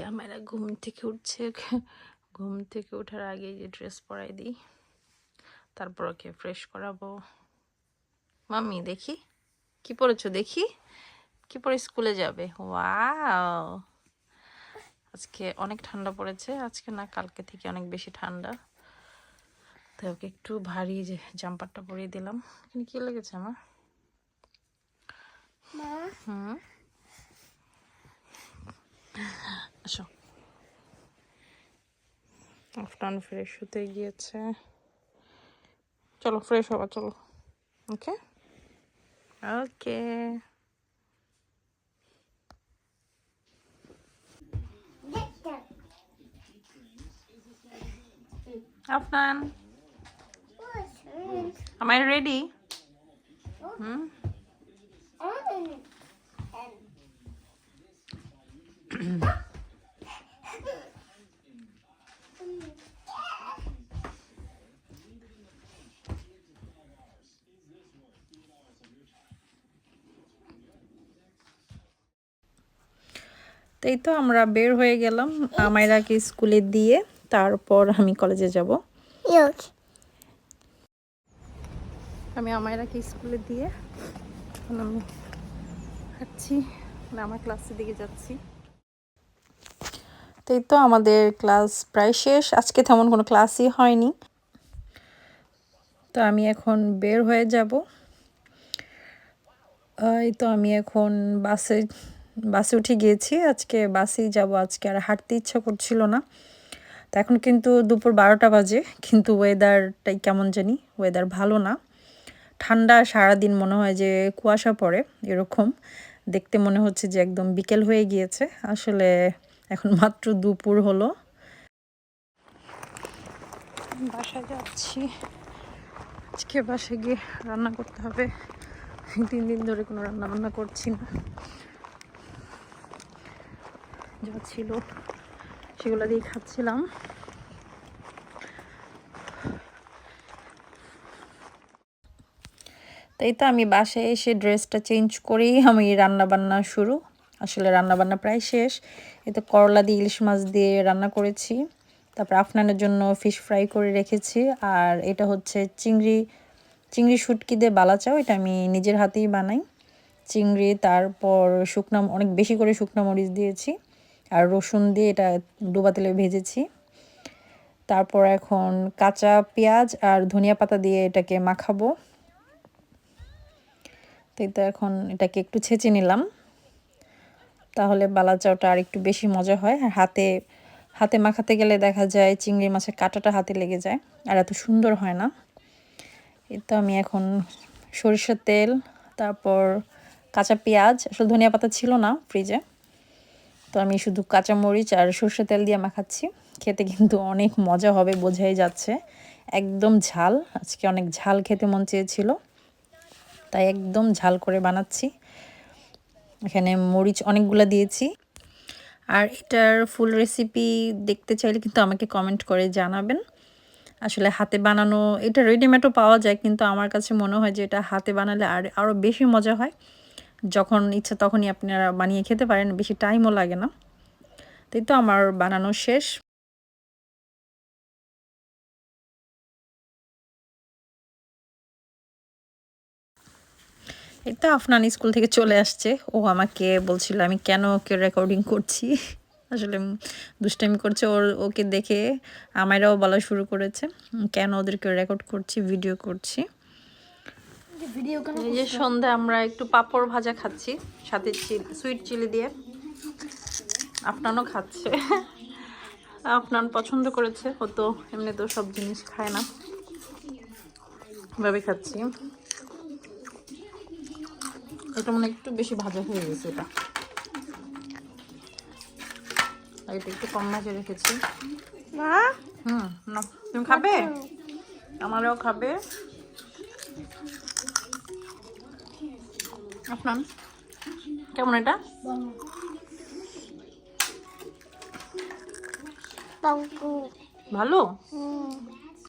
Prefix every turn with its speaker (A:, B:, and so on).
A: আমরা ঘুম থেকে উঠছে। ঘুম থেকে ওঠার আগে যে ড্রেস পরাই দিই তারপর ওকে ফ্রেশ করাবো। মাম্মি দেখি। কি পরেছো দেখি। কি পরে স্কুলে যাবে? ওয়াও আজকে অনেক ঠান্ডা পড়েছে। আজকে না কালকে থেকে অনেক বেশি ঠান্ডা। তাই ওকে একটু ভারী যে জাম্পারটা পরিয়ে দিলাম। এখানে কি লেগেছে আমার হুম? আফটান ফ্রেশ হতে গিয়েছে চলো ফ্রেশ হওয়া চলো ওকে ওকে আফনান am I ready হুম তো এই তো আমরা বের হয়ে গেলাম আমায়রাকে স্কুলে দিয়ে, তারপর আমি কলেজে যাব. আমি আমায়রাকে স্কুলে দিয়ে এখন আমার ক্লাসের দিকে যাচ্ছি। তো এই তো আমাদের ক্লাস প্রায় শেষ, আজকে তেমন কোনো ক্লাসই হয়নি। তো আমি এখন বের হয়ে যাব। এই তো আমি এখন বাসে বাসে উঠে গিয়েছি। আজকে বাসেই যাব। আজকে আর হাঁটতে ইচ্ছা করছিল না। তো এখন কিন্তু দুপুর বারোটা বাজে। কিন্তু ওয়েদারটাই কেমন জানি? ওয়েদার ভালো না। ঠান্ডা সারাদিন মনে হয় যে কুয়াশা পড়ে এরকম। দেখতে মনে হচ্ছে যে একদম বিকেল হয়ে গিয়েছে। আসলে এখন মাত্র দুপুর হলো। বাসায় যাচ্ছি। আজকে বাসায় গিয়ে রান্না করতে হবে। তিন দিন ধরে কোনো রান্না বান্না করছি না। যা ছিল, সেগুলো দিয়ে খাচ্ছিলাম। তাই তো আমি বাসায় এসে ড্রেসটা চেঞ্জ করেই আমি রান্না বান্না শুরু। আসলে রান্না বান্না প্রায় শেষ। এতে করলা দিয়ে ইলিশ মাছ দিয়ে রান্না করেছি। তারপর আফনানের জন্য ফিশ ফ্রাই করে রেখেছি। আর এটা হচ্ছে চিংড়ি চিংড়ি শুটকি দিয়ে বালাচাও। এটা আমি নিজের হাতেই বানাই। চিংড়ি, তারপর শুকনা অনেক বেশি করে শুকনো মরিচ দিয়েছি। আর রসুন দিয়ে এটা ডোবা তেলে ভেজেছি। তারপর এখন কাঁচা পেঁয়াজ আর ধনিয়া পাতা দিয়ে এটাকে মাখাবো। তাই তো এখন এটাকে একটু ছেঁচে নিলাম। তাহলে বালা চাউটা আর একটু বেশি মজা হয়। আর হাতে হাতে মাখাতে গেলে দেখা যায় চিংড়ি মাছের কাঁটাটা হাতে লেগে যায় আর এত সুন্দর হয় না। এই তো আমি এখন সরিষার তেল, তারপর কাঁচা পেঁয়াজ। আসলে ধনিয়া পাতা ছিল না ফ্রিজে। তো আমি শুধু কাঁচামরিচ আর সর্ষে তেল দিয়ে মাখাচ্ছি। খেতে কিন্তু অনেক মজা হবে বোঝাই যাচ্ছে। একদম ঝাল, আজকে অনেক ঝাল খেতে মন চেয়েছিল। তাই একদম ঝাল করে বানাচ্ছি। এখানে মরিচ অনেকগুলো দিয়েছি। আর এটার ফুল রেসিপি দেখতে চাইলে কিন্তু আমাকে কমেন্ট করে জানাবেন। আসলে হাতে বানানো, এটা রেডিমেডও পাওয়া যায়, কিন্তু আমার কাছে মনে হয় যে এটা হাতে বানালে আর আরও বেশি মজা হয়। যখন ইচ্ছা তখনই আপনারা বানিয়ে খেতে পারেন, বেশি টাইমও লাগে না। তাই তো আমার বানানো শেষ। এই তো আফনান স্কুল থেকে চলে আসছে। ও আমাকে বলছিল, আমি কেন ওকে রেকর্ডিং করছি? আসলে দুষ্টামি করছে ওর, ওকে দেখে আমারাও বলা শুরু করেছে। কেন ওদেরকে রেকর্ড করছি ভিডিও করছি? এই যে সন্ধ্যা আমরা একটু পাপড় ভাজা খাচ্ছি সাথে সুইট চিলি দিয়ে। আফনানও খাচ্ছে। আফনান পছন্দ করেছে ও তো এমনি তো সব জিনিস খায় না। এভাবে খাচ্ছি। এটা মনে একটু বেশি ভাজা হয়ে গেছে এটা। এটা একটু কম ভাজা রেখেছি। হুম না। তুমি খাবে? আমারও খাবে। আফনান কেমন এটা. ভালো.